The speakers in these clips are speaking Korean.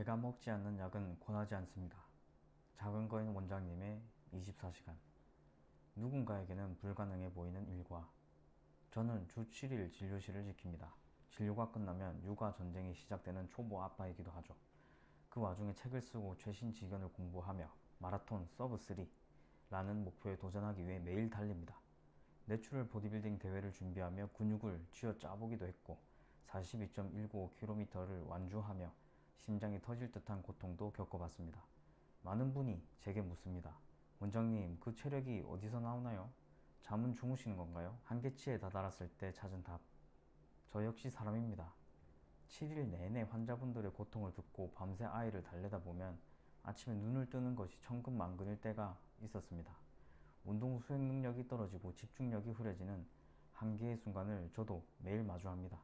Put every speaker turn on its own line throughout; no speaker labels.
제가 먹지 않는 약은 권하지 않습니다. 작은 거인 원장님의 24시간. 누군가에게는 불가능해 보이는 일과 저는 주 7일 진료실을 지킵니다. 진료가 끝나면 육아 전쟁이 시작되는 초보 아빠이기도 하죠. 그 와중에 책을 쓰고 최신 지견을 공부하며 마라톤 서브 3라는 목표에 도전하기 위해 매일 달립니다. 내추럴 보디빌딩 대회를 준비하며 근육을 쥐어 짜보기도 했고 42.195km를 완주하며 심장이 터질 듯한 고통도 겪어봤습니다. 많은 분이 제게 묻습니다. 원장님, 그 체력이 어디서 나오나요? 잠은 주무시는 건가요? 한계치에 다다랐을 때 찾은 답. 저 역시 사람입니다. 7일 내내 환자분들의 고통을 듣고 밤새 아이를 달래다 보면 아침에 눈을 뜨는 것이 천근만근일 때가 있었습니다. 운동 수행 능력이 떨어지고 집중력이 흐려지는 한계의 순간을 저도 매일 마주합니다.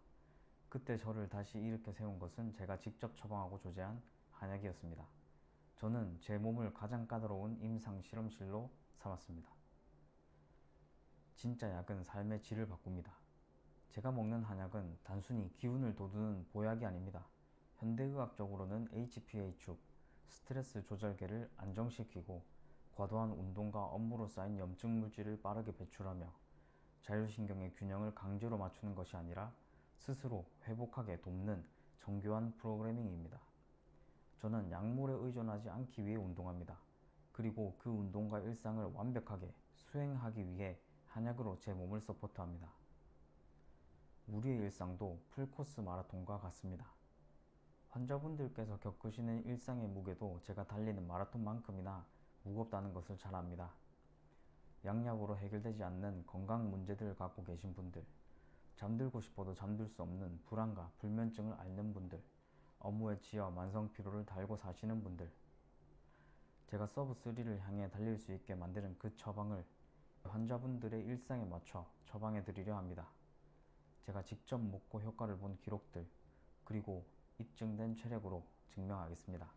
그때 저를 다시 일으켜 세운 것은 제가 직접 처방하고 조제한 한약이었습니다. 저는 제 몸을 가장 까다로운 임상 실험실로 삼았습니다. 진짜 약은 삶의 질을 바꿉니다. 제가 먹는 한약은 단순히 기운을 돋우는 보약이 아닙니다. 현대의학적으로는 HPA-축, 스트레스 조절계를 안정시키고 과도한 운동과 업무로 쌓인 염증 물질을 빠르게 배출하며 자율신경의 균형을 강제로 맞추는 것이 아니라 스스로 회복하게 돕는 정교한 프로그래밍입니다. 저는 약물에 의존하지 않기 위해 운동합니다. 그리고 그 운동과 일상을 완벽하게 수행하기 위해 한약으로 제 몸을 서포트합니다. 우리의 일상도 풀코스 마라톤과 같습니다. 환자분들께서 겪으시는 일상의 무게도 제가 달리는 마라톤만큼이나 무겁다는 것을 잘 압니다. 양약으로 해결되지 않는 건강 문제들을 갖고 계신 분들, 잠들고 싶어도 잠들 수 없는 불안과 불면증을 앓는 분들, 업무에 지어 만성 피로를 달고 사시는 분들, 제가 서브 3를 향해 달릴 수 있게 만드는 그 처방을 환자분들의 일상에 맞춰 처방해 드리려 합니다. 제가 직접 먹고 효과를 본 기록들, 그리고 입증된 체력으로 증명하겠습니다.